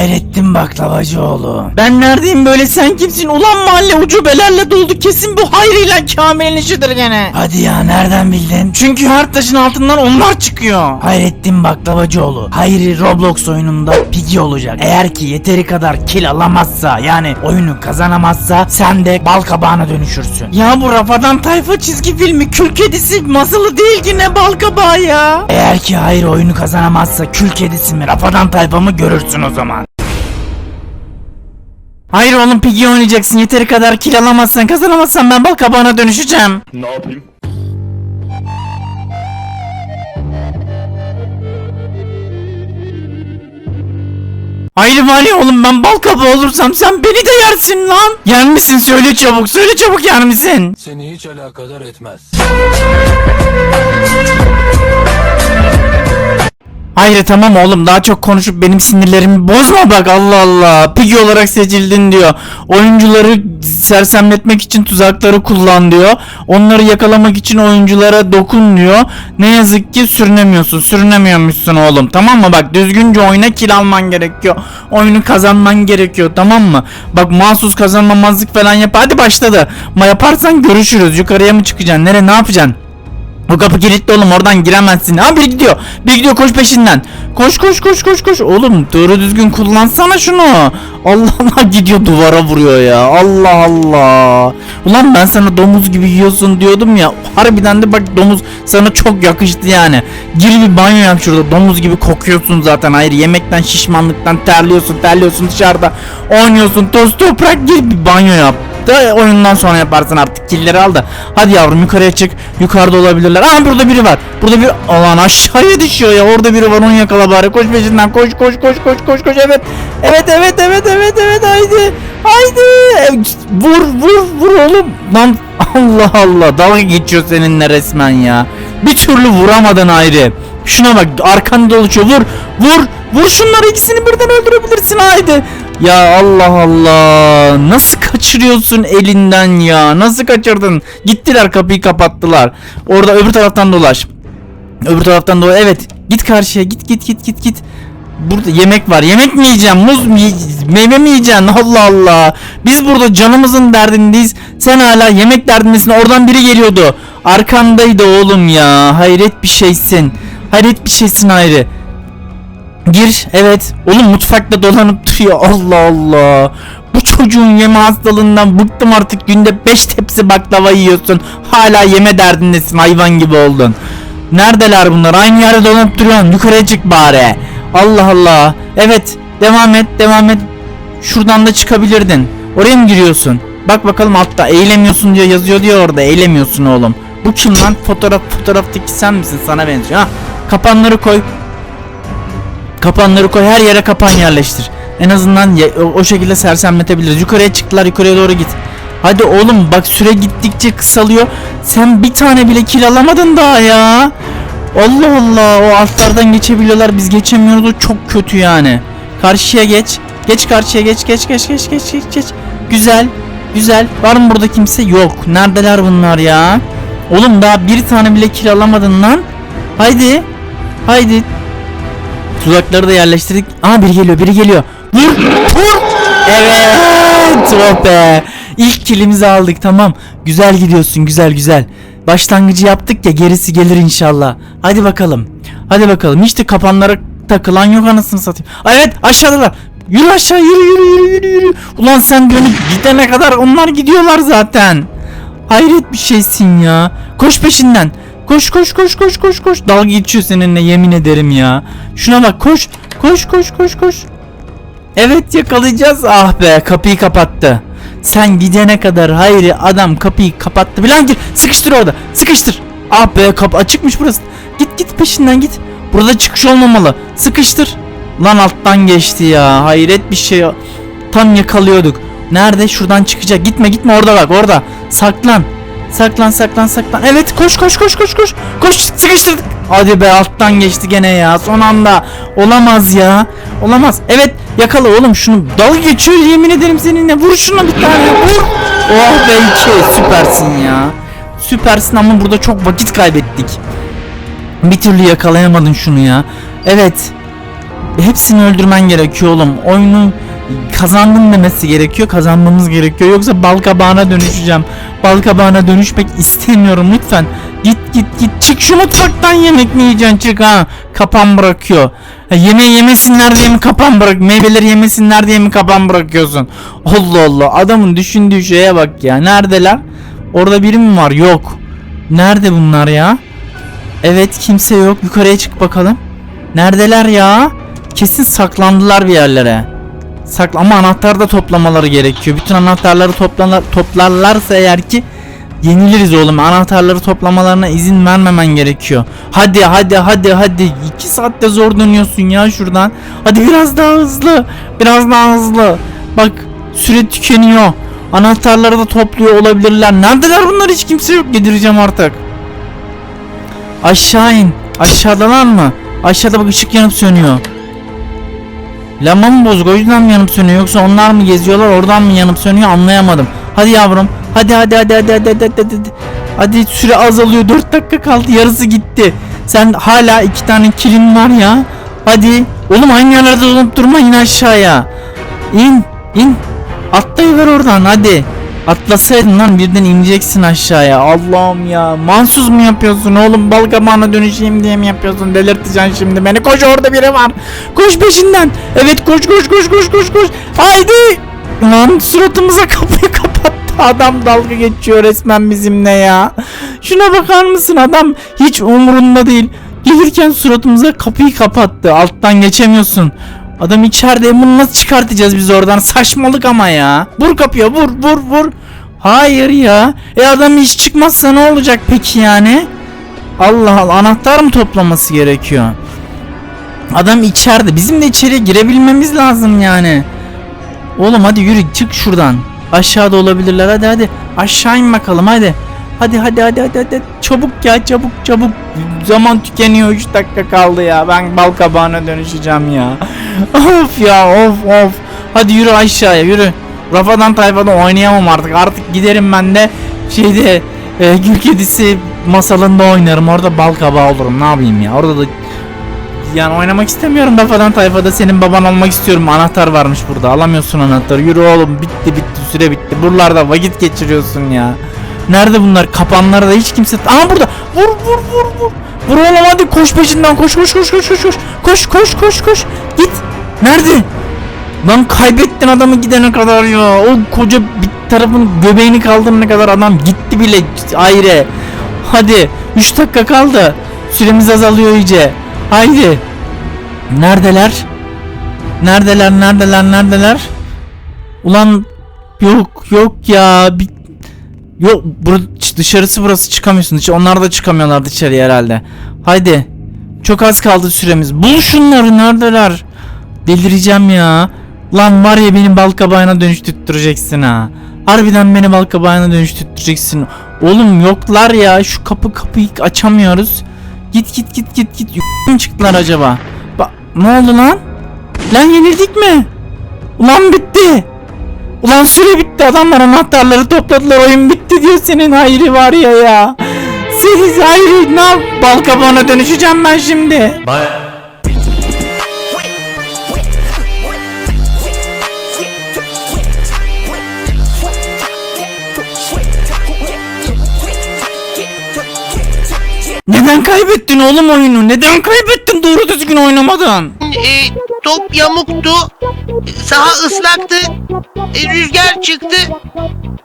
Hayrettin baklavacıoğlu. Ben neredeyim böyle sen kimsin? Ulan mahalle ucubelerle doldu. Kesin bu Hayri ile Kamil'in işidir gene. Hadi ya nereden bildin? Çünkü her taşın altından onlar çıkıyor. Hayrettin baklavacıoğlu. Hayri Roblox oyununda pigi olacak. Eğer ki yeteri kadar kill alamazsa yani oyunu kazanamazsa sen de bal kabağına dönüşürsün. Ya bu Rafadan Tayfa çizgi filmi kül kedisi masalı değil ki ne bal kabağı ya. Eğer ki hayır oyunu kazanamazsa kül kedisi mi rafadan tayfamı görürsün o zaman. Hayır oğlum Piggy oynayacaksın. Yeteri kadar kill alamazsan kazanamazsan ben bal kabağına dönüşeceğim. Ne yapayım? Hayır mali oğlum ben bal kabağı olursam sen beni de yersin lan. Yer misin söyle çabuk söyle çabuk yer misin? Seni hiç alakadar etmez. Hayır tamam oğlum daha çok konuşup benim sinirlerimi bozma bak Allah Allah. Piggy olarak seçildin diyor. Oyuncuları sersemletmek için tuzakları kullan diyor. Onları yakalamak için oyunculara dokun diyor. Ne yazık ki sürünemiyorsun. Sürünemiyormuşsun oğlum tamam mı? Bak düzgünce oyna kill alman gerekiyor. Oyunu kazanman gerekiyor tamam mı? Bak mahsus kazanmamazlık falan yap. Hadi başladı. Ma yaparsan görüşürüz. Yukarıya mı çıkacaksın? Nere ne yapacaksın? Bu kapı kilitli oğlum oradan giremezsin. Ha biri gidiyor. Bir gidiyor koş peşinden. Koş koş koş koş koş. Oğlum doğru düzgün kullansana şunu. Allah Allah gidiyor duvara vuruyor ya. Allah Allah. Ulan ben sana domuz gibi yiyorsun diyordum ya. Harbiden de bak domuz sana çok yakıştı yani. Gir bir banyo yap şurada. Domuz gibi kokuyorsun zaten. Hayır yemekten şişmanlıktan terliyorsun terliyorsun dışarıda. Oynuyorsun toz toprak gir bir banyo yap da oyundan sonra yaparsın artık killeri al da. Hadi yavrum yukarıya çık. Yukarıda olabilirler. Aa burada biri var. Burada bir alan aşağıya düşüyor ya. Orada biri var onu yakala bari. Koş peşinden koş koş koş koş koş koş. Evet. Evet evet evet evet evet haydi. Haydi. Vur vur vur oğlum. Lan Allah Allah dalga geçiyor seninle resmen ya. Bir türlü vuramadın ayrı. Şuna bak arkanda dolaşıyor. Vur vur vur şunları ikisini birden öldürebilirsin haydi. Ya Allah Allah. Nasıl kaçırıyorsun elinden ya? Nasıl kaçırdın? Gittiler kapıyı kapattılar. Orada öbür taraftan dolaş. Öbür taraftan dolaş. Evet. Git karşıya. Git git git git git. Burada yemek var. Yemek mi yiyeceğim? Muz mu yiyeceğim? Meyve mi yiyeceksin? Allah Allah. Biz burada canımızın derdindeyiz. Sen hala yemek derdindesin. Oradan biri geliyordu. Arkandaydı oğlum ya. Hayret bir şeysin. Hayret bir şeysin ayrı. Gir evet. Oğlum mutfakta dolanıp duruyor. Allah Allah. Bu çocuğun yeme hastalığından bıktım artık. Günde 5 tepsi baklava yiyorsun. Hala yeme derdindesin. Hayvan gibi oldun. Neredeler bunlar? Aynı yerde dolanıp duruyorsun. Yukarıya çık bari. Allah Allah. Evet. Devam et. Devam et. Şuradan da çıkabilirdin. Oraya mı giriyorsun? Bak bakalım altta. Eğilemiyorsun diyor yazıyor diyor orada. Eğilemiyorsun oğlum. Bu kim lan? Fotoğraf fotoğraftaki sen misin? Sana benziyor. Ha. Kapanları koy. Kapanları koy her yere kapan yerleştir. En azından ye- o, o şekilde sersemletebiliriz. Yukarıya çıktılar yukarıya doğru git. Hadi oğlum bak süre gittikçe kısalıyor. Sen bir tane bile kill alamadın daha ya. Allah Allah o altlardan geçebiliyorlar biz geçemiyoruz o çok kötü yani. Karşıya geç. Geç karşıya geç geç geç geç geç geç geç. Güzel. Güzel. Var mı burada kimse? Yok. Neredeler bunlar ya? Oğlum daha bir tane bile kill alamadın lan. Haydi. Haydi. Tuzakları da yerleştirdik. Aa biri geliyor biri geliyor. Vur vur. Evet. Oh be. İlk kilimizi aldık tamam. Güzel gidiyorsun güzel güzel. Başlangıcı yaptık ya gerisi gelir inşallah. Hadi bakalım. Hadi bakalım. Hiç de kapanlara takılan yok anasını satayım. Aa, evet aşağıdalar. Yürü aşağı yürü yürü yürü yürü yürü. Ulan sen dönüp gidene kadar onlar gidiyorlar zaten. Hayret bir şeysin ya. Koş peşinden. Koş koş koş koş koş koş. Dalga geçiyor seninle yemin ederim ya. Şuna bak koş. Koş koş koş koş. Evet yakalayacağız. Ah be kapıyı kapattı. Sen gidene kadar hayri adam kapıyı kapattı. Bilen gir. Sıkıştır orada. Sıkıştır. Ah be kapı açıkmış burası. Git git peşinden git. Burada çıkış olmamalı. Sıkıştır. Lan alttan geçti ya. Hayret bir şey. Tam yakalıyorduk. Nerede? Şuradan çıkacak. Gitme gitme orada bak orada. Saklan. Saklan saklan saklan. Evet koş koş koş koş koş. Koş sıkıştırdık. Hadi be alttan geçti gene ya. Son anda. Olamaz ya. Olamaz. Evet yakala oğlum şunu. Dalga geçiyor yemin ederim seninle. Vur şuna bir tane. Vur. Oh be iki. Süpersin ya. Süpersin ama burada çok vakit kaybettik. Bir türlü yakalayamadın şunu ya. Evet. hepsini öldürmen gerekiyor oğlum. Oyunu kazandın demesi gerekiyor. Kazanmamız gerekiyor. Yoksa bal kabağına dönüşeceğim. Bal kabağına dönüşmek istemiyorum lütfen. Git git git çık şu mutfaktan yemek mi yiyeceksin çık ha. Kapan bırakıyor. Ha, yemeği yemesinler diye mi kapan bırak? Meyveleri yemesinler diye mi kapan bırakıyorsun? Allah Allah adamın düşündüğü şeye bak ya. Neredeler? Orada biri mi var? Yok. Nerede bunlar ya? Evet kimse yok. Yukarıya çık bakalım. Neredeler ya? Kesin saklandılar bir yerlere. Sakla ama anahtar da toplamaları gerekiyor. Bütün anahtarları toplarlar, toplarlarsa eğer ki yeniliriz oğlum. Anahtarları toplamalarına izin vermemen gerekiyor. Hadi hadi hadi hadi. 2 saatte zor dönüyorsun ya şuradan. Hadi biraz daha hızlı. Biraz daha hızlı. Bak süre tükeniyor. Anahtarları da topluyor olabilirler. Neredeler bunlar hiç kimse yok. Yedireceğim artık. Aşağı in. Aşağıdalar mı? Aşağıda bak ışık yanıp sönüyor. Lamba mı bozuk o yüzden mi yanıp sönüyor yoksa onlar mı geziyorlar oradan mı yanıp sönüyor anlayamadım. Hadi yavrum. Hadi hadi hadi hadi hadi hadi hadi. Hadi, hadi süre azalıyor 4 dakika kaldı yarısı gitti. Sen hala iki tane kilin var ya. Hadi. Oğlum aynı yerlerde dolanıp durma in aşağıya. İn in. Atlayıver oradan hadi. Atlasaydın lan birden ineceksin aşağıya. Allah'ım ya. Mansuz mu yapıyorsun oğlum? Bal kabağına dönüşeyim diye mi yapıyorsun? Delirteceksin şimdi beni. Koş orada biri var. Koş peşinden. Evet koş koş koş koş koş koş. Haydi. Lan suratımıza kapıyı kapattı. Adam dalga geçiyor resmen bizimle ya. Şuna bakar mısın adam hiç umurunda değil. Gelirken suratımıza kapıyı kapattı. Alttan geçemiyorsun. Adam içeride bunu nasıl çıkartacağız biz oradan? Saçmalık ama ya. Vur kapıya vur vur vur. Hayır ya. E adam iş çıkmazsa ne olacak peki yani? Allah Allah anahtar mı toplaması gerekiyor? Adam içeride. Bizim de içeriye girebilmemiz lazım yani. Oğlum hadi yürü çık şuradan. Aşağıda olabilirler hadi hadi. Aşağı in bakalım hadi. Hadi hadi hadi hadi hadi. Çabuk ya çabuk çabuk. Zaman tükeniyor 3 dakika kaldı ya. Ben bal kabağına dönüşeceğim ya. of ya of of. Hadi yürü aşağıya yürü. Rafadan tayfada oynayamam artık. Artık giderim ben de şeyde e, Gül Kedisi masalında oynarım. Orada bal kabağı olurum. Ne yapayım ya? Orada da yani oynamak istemiyorum da falan tayfada senin baban olmak istiyorum. Anahtar varmış burada. Alamıyorsun anahtarı. Yürü oğlum. Bitti bitti süre bitti. Buralarda vakit geçiriyorsun ya. Nerede bunlar? Kapanlarda da hiç kimse... Aha burada. Vur vur vur vur. Vur oğlum hadi koş peşinden. Koş koş koş koş koş koş. Koş koş koş koş. Git. Nerede? Lan kaybettin adamı gidene kadar ya. O koca bir tarafın göbeğini kaldırana kadar adam gitti bile ayrı. Hadi 3 dakika kaldı. Süremiz azalıyor iyice. Haydi. Neredeler? Neredeler? Neredeler? Neredeler? Ulan yok yok ya. Bir... Yok bur dışarısı burası çıkamıyorsun. Dış- Onlar da çıkamıyorlar dışarıya herhalde. Haydi. Çok az kaldı süremiz. Bul şunları neredeler? Delireceğim ya. Lan var ya beni bal kabağına dönüştüreceksin ha. Harbiden beni bal kabağına dönüştüreceksin. Oğlum yoklar ya. Şu kapı kapıyı açamıyoruz. Git git git git git. Y- mi çıktılar acaba? Ba ne oldu lan? Lan yenildik mi? Ulan bitti. Ulan süre bitti. Adamlar anahtarları topladılar. Oyun bitti diyor senin hayri var ya ya. Siz hayri ne yap? Bal kabağına dönüşeceğim ben şimdi. Neden kaybettin oğlum oyunu? Neden kaybettin? Doğru düzgün oynamadın. E, top yamuktu. Saha ıslaktı. E, rüzgar çıktı.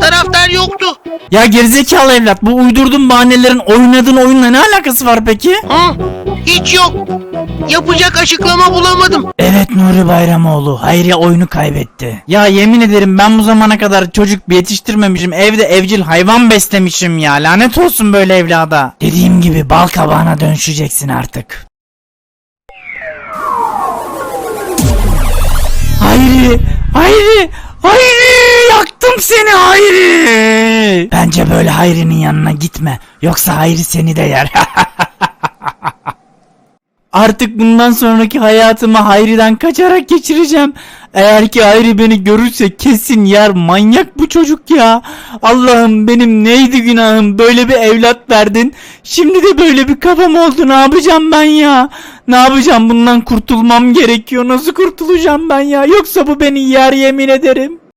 Taraftar yoktu. Ya gerizekalı evlat bu uydurduğun bahanelerin oynadığın oyunla ne alakası var peki? Hı? Hiç yok. Yapacak açıklama bulamadım. Evet Nuri Bayramoğlu. Hayriye oyunu kaybetti. Ya yemin ederim ben bu zamana kadar çocuk yetiştirmemişim. Evde evcil hayvan beslemişim ya. Lanet olsun böyle evlada. Dediğim gibi bal kabağına dönüşeceksin artık. Hayri, Hayri, Hayri yaktım seni Hayri. Bence böyle Hayri'nin yanına gitme. Yoksa Hayri seni de yer. Artık bundan sonraki hayatımı Hayri'den kaçarak geçireceğim. Eğer ki Hayri beni görürse kesin yer manyak bu çocuk ya. Allah'ım benim neydi günahım böyle bir evlat verdin. Şimdi de böyle bir kafam oldu ne yapacağım ben ya. Ne yapacağım bundan kurtulmam gerekiyor nasıl kurtulacağım ben ya. Yoksa bu beni yer yemin ederim.